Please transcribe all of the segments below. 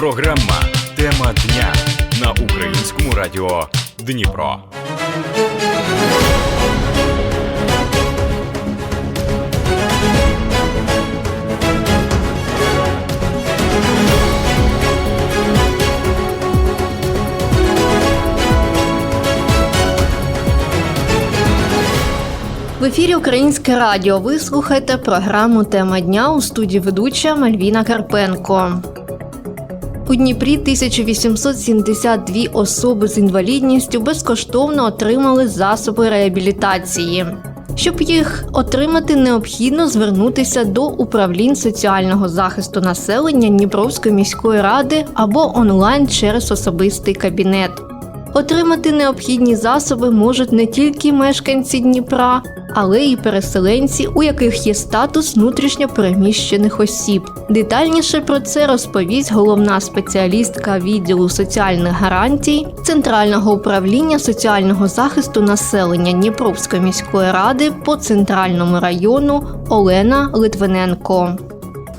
Програма Тема дня на українському радіо Дніпро. В ефірі Українське Радіо. Ви слухаєте програму Тема дня у студії ведуча Мальвіна Карпенко. У Дніпрі 1872 особи з інвалідністю безкоштовно отримали засоби реабілітації. Щоб їх отримати, необхідно звернутися до управлінь соціального захисту населення Дніпровської міської ради або онлайн через особистий кабінет. Отримати необхідні засоби можуть не тільки мешканці Дніпра, але й переселенці, у яких є статус внутрішньо переміщених осіб. Детальніше про це розповість головна спеціалістка відділу соціальних гарантій Центрального управління соціального захисту населення Дніпровської міської ради по центральному району Олена Литвиненко.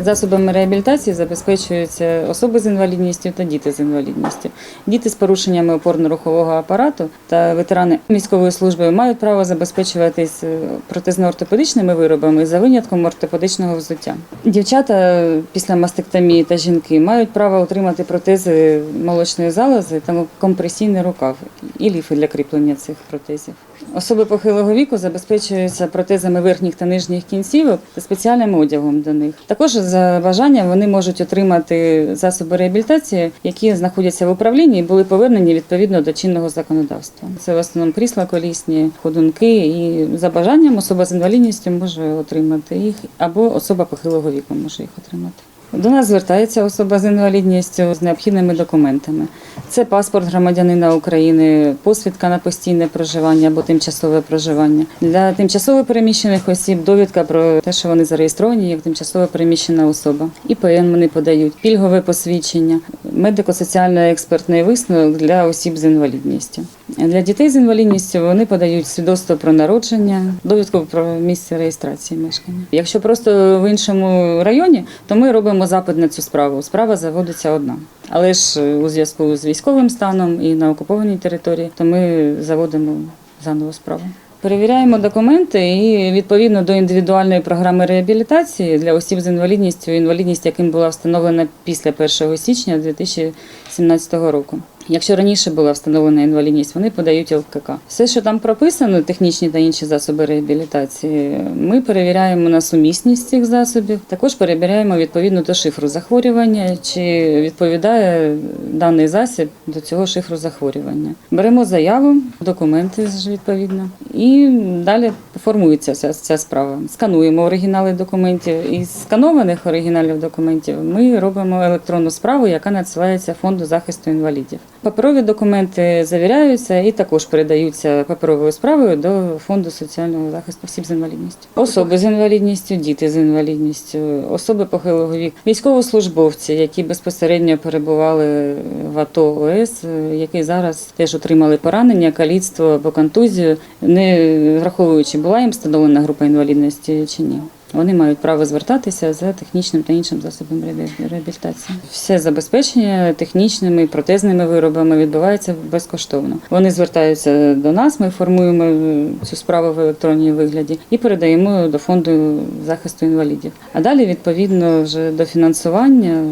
Засобами реабілітації забезпечуються особи з інвалідністю та діти з інвалідністю. Діти з порушеннями опорно-рухового апарату та ветерани військової служби мають право забезпечуватись е, протезно-ортопедичними виробами за винятком ортопедичного взуття. Дівчата після мастектомії та жінки мають право отримати протези молочної залози та компресійний рукав і ліфи для кріплення цих протезів. Особи похилого віку забезпечуються протезами верхніх та нижніх кінцівок та спеціальним одягом до них. Також за бажанням вони можуть отримати засоби реабілітації, які знаходяться в управлінні і були повернені відповідно до чинного законодавства. Це в основному крісла колісні, ходунки, і за бажанням особа з інвалідністю може отримати їх, або особа похилого віку може їх отримати. До нас звертається особа з інвалідністю з необхідними документами. Це паспорт громадянина України, посвідка на постійне проживання або тимчасове проживання. Для тимчасово переміщених осіб довідка про те, що вони зареєстровані як тимчасово переміщена особа. ІПН вони подають, пільгове посвідчення, медико-соціальний експертний висновок для осіб з інвалідністю. Для дітей з інвалідністю вони подають свідоцтво про народження, довідку про місце реєстрації мешкання. Якщо просто в іншому районі, то ми робимо запит на цю справу. Справа заводиться одна. Але ж у зв'язку з військовим станом і на окупованій території, то ми заводимо заново справу. Перевіряємо документи і відповідно до індивідуальної програми реабілітації для осіб з інвалідністю, інвалідність яким була встановлена після 1 січня 2017 року. Якщо раніше була встановлена інвалідність, вони подають ЛКК. Все, що там прописано, технічні та інші засоби реабілітації, ми перевіряємо на сумісність цих засобів. Також перевіряємо відповідно до шифру захворювання, чи відповідає даний засіб до цього шифру захворювання. Беремо заяву, документи відповідно, і далі формується ця, ця справа. Скануємо оригінали документів. Із сканованих оригіналів документів ми робимо електронну справу, яка надсилається фонду захисту інвалідів. Паперові документи завіряються і також передаються паперовою справою до фонду соціального захисту осіб з інвалідністю. Особи з інвалідністю, діти з інвалідністю, особи похилого віку, військовослужбовці, які безпосередньо перебували в АТО ОС, які зараз теж отримали поранення, каліцтво або контузію, не враховуючи, була їм встановлена група інвалідності чи ні. Вони мають право звертатися за технічним та іншим засобом реабілітації. Все забезпечення технічними протезними виробами відбувається безкоштовно. Вони звертаються до нас. Ми формуємо е, цю справу в електронній вигляді і передаємо до фонду захисту інвалідів. А далі, відповідно, вже до фінансування.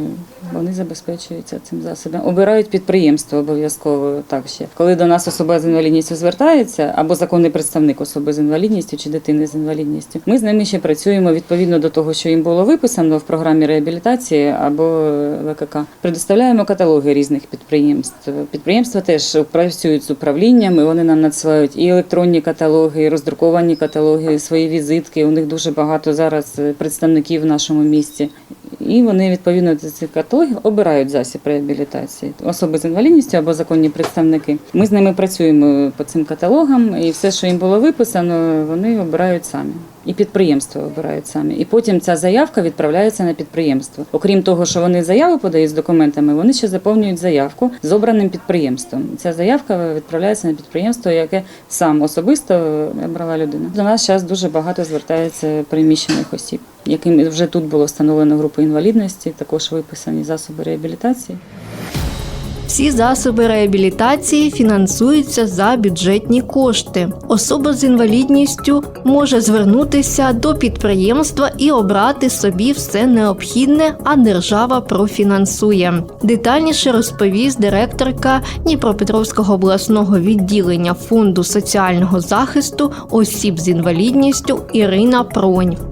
Вони забезпечуються цим засобом. Обирають підприємство обов'язково так ще. Коли до нас особа з інвалідністю звертається, або законний представник особи з інвалідністю чи дитини з інвалідністю, ми з ними ще працюємо відповідно до того, що їм було виписано в програмі реабілітації або ВКК. Предоставляємо каталоги різних підприємств. Підприємства теж працюють з управлінням, і вони нам надсилають і електронні каталоги, і роздруковані каталоги, свої візитки. У них дуже багато зараз е, представників в нашому місті. І вони відповідно до цих каталогів обирають засіб реабілітації. Особи з інвалідністю або законні представники. Ми з ними працюємо по цим каталогам, і все, що їм було виписано, вони обирають самі. і підприємства обирають самі. І потім ця заявка відправляється на підприємство. Окрім того, що вони заяву подають з документами, вони ще заповнюють заявку з обраним підприємством. Ця заявка відправляється на підприємство, яке сам особисто обрала людина. До нас зараз дуже багато звертається переміщених осіб, яким вже тут було встановлено групу інвалідності, також виписані засоби реабілітації. Всі засоби реабілітації фінансуються за бюджетні кошти. Особа з інвалідністю може звернутися до підприємства і обрати собі все необхідне, а держава профінансує. Детальніше розповість директорка Дніпропетровського обласного відділення фонду соціального захисту осіб з інвалідністю Ірина Пронь.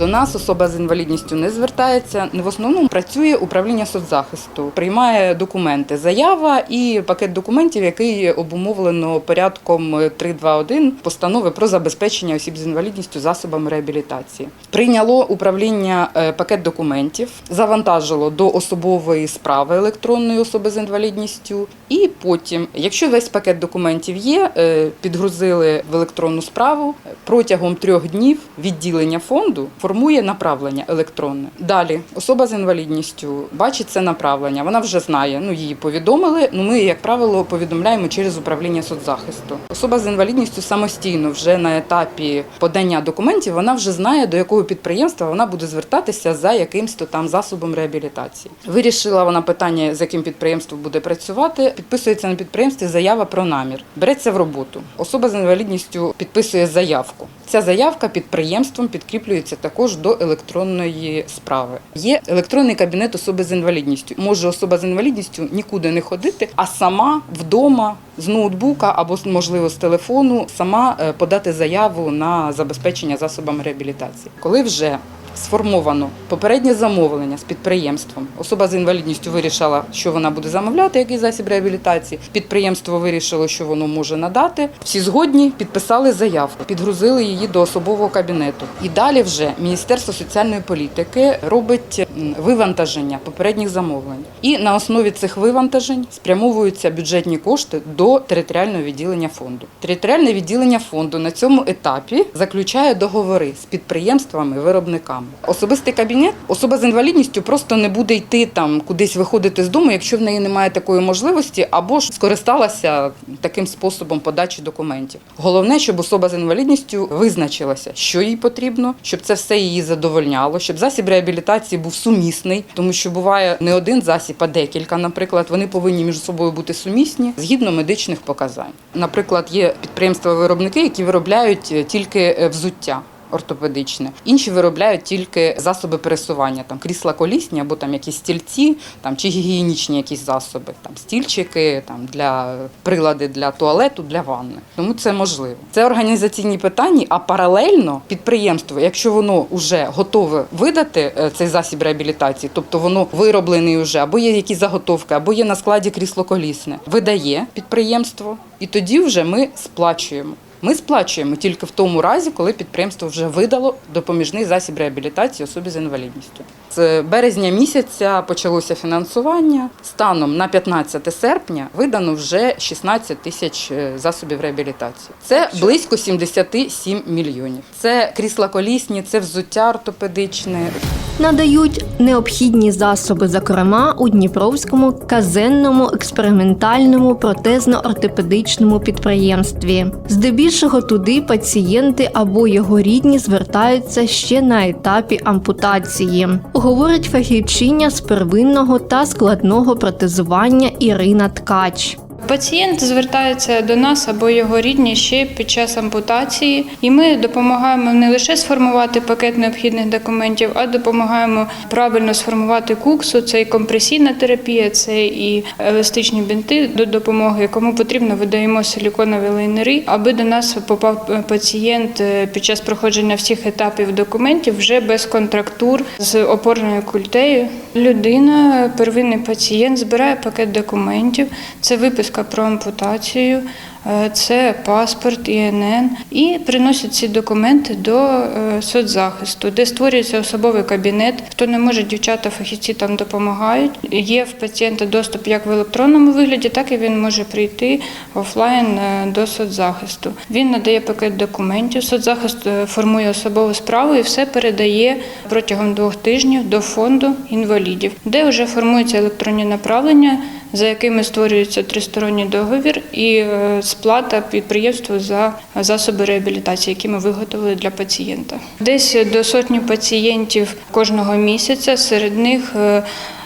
До нас особа з інвалідністю не звертається. В основному працює управління соцзахисту, приймає документи, заява і пакет документів, який обумовлено порядком 3.2.1 постанови про забезпечення осіб з інвалідністю засобами реабілітації. Прийняло управління е, пакет документів, завантажило до особової справи електронної особи з інвалідністю, і потім, якщо весь пакет документів є, е, підгрузили в електронну справу протягом трьох днів відділення фонду формує направлення електронне. Далі особа з інвалідністю бачить це направлення. Вона вже знає. Ну її повідомили. Ну ми, як правило, повідомляємо через управління соцзахисту. Особа з інвалідністю самостійно вже на етапі подання документів. Вона вже знає до якого підприємства вона буде звертатися за якимсь то там засобом реабілітації. Вирішила вона питання, з яким підприємством буде працювати. Підписується на підприємстві заява про намір. Береться в роботу. Особа з інвалідністю підписує заявку. Ця заявка підприємством підкріплюється також до електронної справи. Є електронний кабінет особи з інвалідністю. Може особа з інвалідністю нікуди не ходити, а сама вдома з ноутбука або можливо з телефону сама е, подати заяву на забезпечення засобами реабілітації. Коли вже Сформовано попереднє замовлення з підприємством. Особа з інвалідністю вирішила, що вона буде замовляти, який засіб реабілітації. Підприємство вирішило, що воно може надати. Всі згодні підписали заявку, підгрузили її до особового кабінету. І далі вже Міністерство соціальної політики робить вивантаження попередніх замовлень. І на основі цих вивантажень спрямовуються бюджетні кошти до територіального відділення фонду. Територіальне відділення фонду на цьому етапі заключає договори з підприємствами-виробниками. Особистий кабінет, особа з інвалідністю просто не буде йти там кудись виходити з дому, якщо в неї немає такої можливості, або ж скористалася таким способом подачі документів. Головне, щоб особа з інвалідністю визначилася, що їй потрібно, щоб це все її задовольняло, щоб засіб реабілітації був сумісний, тому що буває не один засіб, а декілька. Наприклад, вони повинні між собою бути сумісні згідно медичних показань. Наприклад, є підприємства-виробники, які виробляють е, тільки е, взуття ортопедичне. Інші виробляють тільки засоби пересування, там крісла колісні або там якісь стільці, там чи гігієнічні якісь засоби, там стільчики, там для прилади для туалету, для ванни. Тому це можливо. Це організаційні питання, а паралельно підприємство, якщо воно вже готове видати е, цей засіб реабілітації, тобто воно вироблений вже, або є якісь заготовки, або є на складі крісло колісне, видає підприємство, і тоді вже ми сплачуємо. Ми сплачуємо тільки в тому разі, коли підприємство вже видало допоміжний засіб реабілітації особі з інвалідністю. З березня місяця почалося фінансування. Станом на 15 серпня видано вже 16 тисяч е, засобів реабілітації. Це близько 77 мільйонів. Це крісла колісні, це взуття ортопедичне, надають необхідні засоби, зокрема у Дніпровському казенному експериментальному протезно-ортопедичному підприємстві. Здебільшого туди пацієнти або його рідні звертаються ще на етапі ампутації, говорить фахівчиня з первинного та складного протезування Ірина Ткач. Пацієнт звертається до нас або його рідні ще під час ампутації, і ми допомагаємо не лише сформувати пакет необхідних документів, а допомагаємо правильно сформувати куксу. Це і компресійна терапія, це і еластичні бинти до допомоги. Кому потрібно, видаємо силіконові лайнери, аби до нас попав пацієнт е, під час проходження всіх етапів документів вже без контрактур з опорною культею. Людина, первинний пацієнт, збирає пакет документів. Це виписка про ампутацію, е, це паспорт, ІНН, і приносять ці документи до е, соцзахисту, де створюється особовий кабінет. Хто не може, дівчата, фахівці там допомагають. Є в пацієнта доступ як в електронному вигляді, так і він може прийти офлайн е, до соцзахисту. Він надає пакет документів. Соцзахист формує особову справу і все передає протягом двох тижнів до фонду інвалідів, де вже формуються електронні направлення, за якими створюється тристоронній договір і е, сплата підприємству за засоби реабілітації, які ми виготовили для пацієнта. Десь до сотні пацієнтів кожного місяця. Серед них е,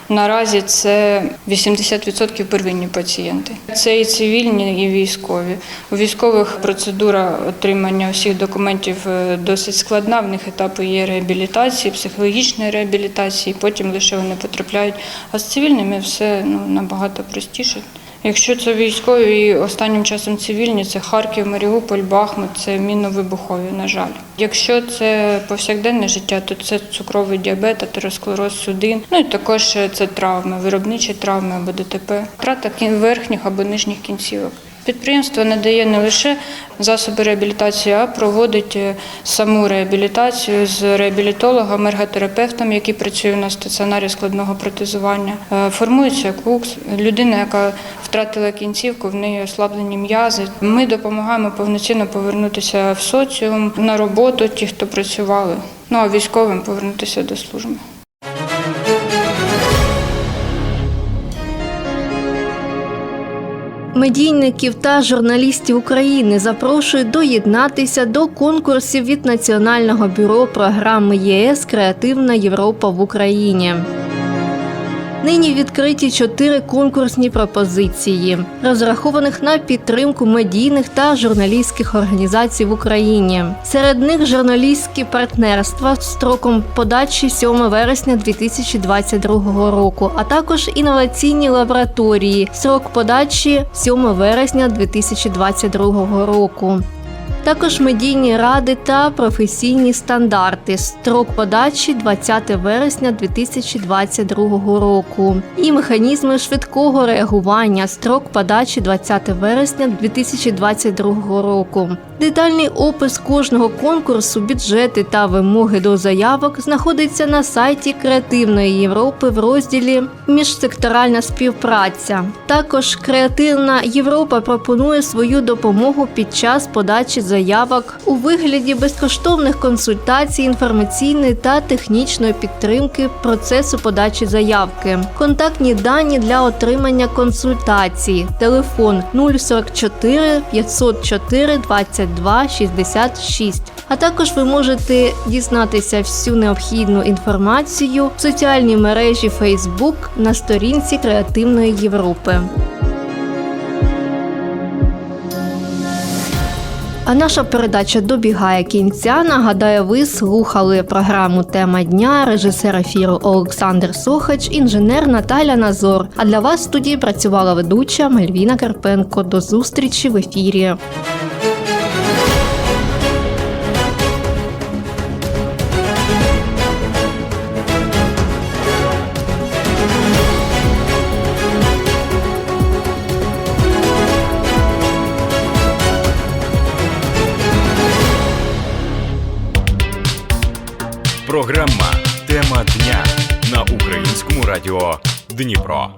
Наразі це 80% первинні пацієнти. Це і цивільні, і військові. У військових процедура отримання усіх документів е, досить складна. В них етапи є реабілітації, психологічної реабілітації. Потім лише вони потрапляють. А з цивільними все ну набагато простіше. Якщо це військові і останнім часом цивільні, це Харків, Маріуполь, Бахмут, це мінно-вибухові, на жаль. Якщо це повсякденне життя, то це цукровий діабет, атеросклероз судин. Ну і також це травми, виробничі травми або ДТП, втрата верхніх або нижніх кінцівок. Підприємство надає не лише засоби реабілітації, а проводить е, саму реабілітацію з реабілітологом, ерготерапевтом, який працює в стаціонарі складного протезування. Е, Формується кукс. Людина, яка втратила кінцівку, в неї ослаблені м'язи. Ми допомагаємо повноцінно повернутися в соціум на роботу, ті, хто працювали. Ну а військовим повернутися до служби. Медійників та журналістів України запрошують доєднатися до конкурсів від Національного бюро програми ЄС Креативна Європа в Україні. Нині відкриті чотири конкурсні пропозиції, розрахованих на підтримку медійних та журналістських організацій в Україні. Серед них журналістські партнерства строком подачі 7 вересня 2022 року, а також інноваційні лабораторії. Срок подачі 7 вересня 2022 року. Також медійні ради та професійні стандарти. Строк подачі 20 вересня 2022 року. І механізми швидкого реагування. Строк подачі 20 вересня 2022 року. Детальний опис кожного конкурсу, бюджети та вимоги до заявок знаходиться на сайті Креативної Європи в розділі Міжсекторальна співпраця. Також Креативна Європа пропонує свою допомогу під час подачі заявок у вигляді безкоштовних консультацій, інформаційної та технічної підтримки процесу подачі заявки. Контактні дані для отримання консультації. Телефон 044 504 22 66. А також ви можете дізнатися всю необхідну інформацію в соціальній мережі Facebook на сторінці Креативної Європи. А наша передача добігає кінця. Нагадаю, ви слухали програму Тема дня, режисер ефіру Олександр Сохач, інженер Наталя Назор. А для вас в студії працювала ведуча Мальвіна Карпенко. До зустрічі в ефірі. Радіо Дніпро.